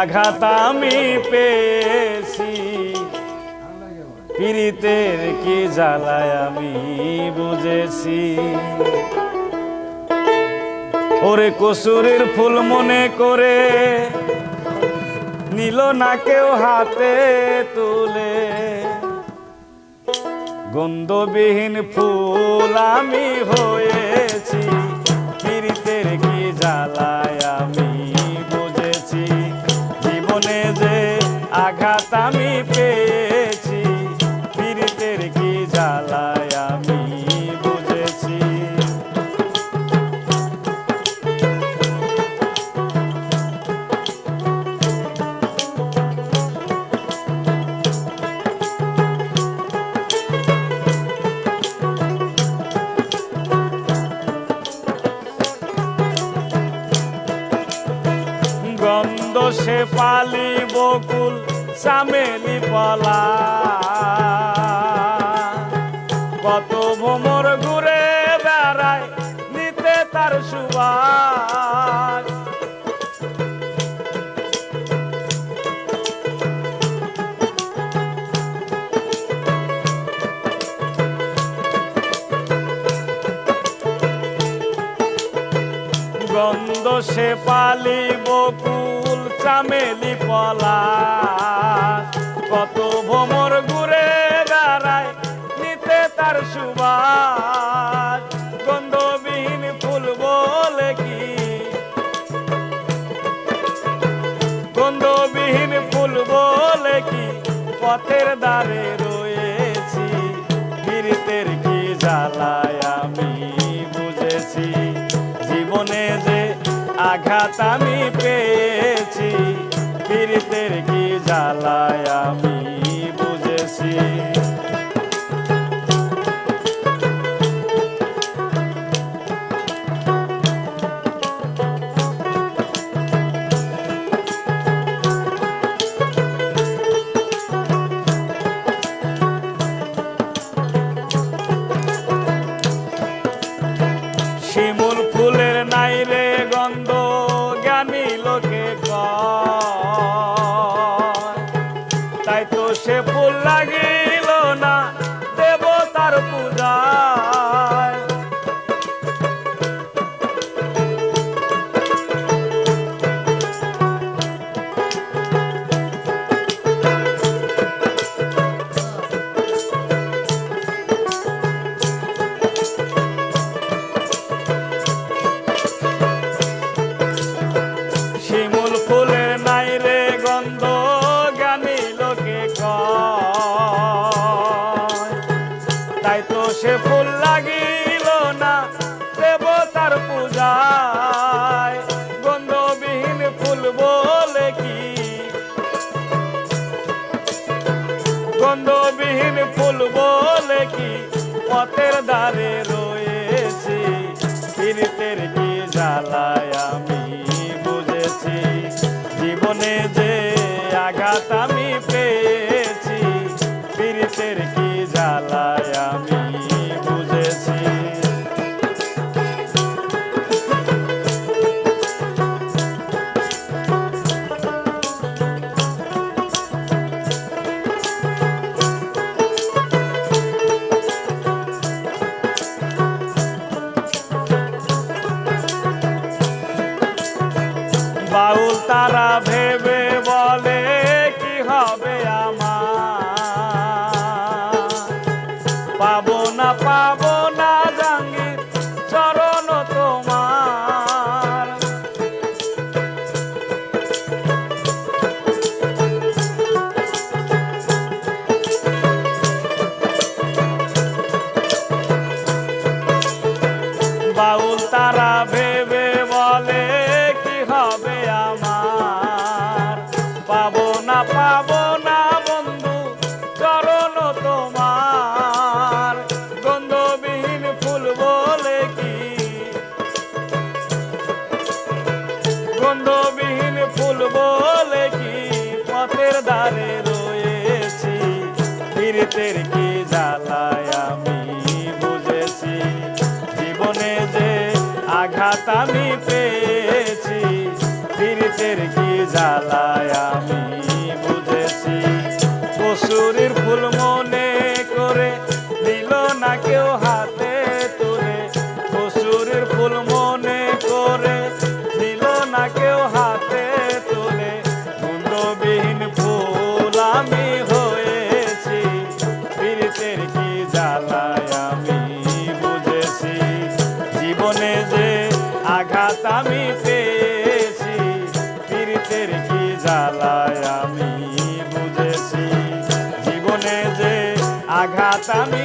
আঘাত আমি পেয়েছি। পীড়িতের কি জ্বালায় আমি বুঝেছি। ওরে কসুরের ফুল মনে করে নিল না কেউ হাতে তুলে। গন্ধবিহীন ফুল আমি হয়েছি। পেয়েছি পীড়িতের কি জ্বালায় আমি বুঝেছি। গন্ধ সে পালি বকুল চামেলি পলা। কত ভ্রমর ঘুরে বেড়ায় নিতে তার সুবাস। গন্ধ সে পালি বকুল চামেলি পলা। কত ভ্রমর ঘুরে দাঁড়ায়, নিতে তার সুবাস। গন্ধবিহীন ফুল বলে কি? গন্ধবিহীন ফুল বলে কি? পথের দ্বারে রয়েছি গিরিতের কি জ্বালায় আমি বুঝেছি। জীবনে যে আঘাত আমি আমি বুঝেছি। শিমুল ফুলের নাই ফুল বলে কি পথের দ্বারে রয়েছি? চালায় i'm Tata, mi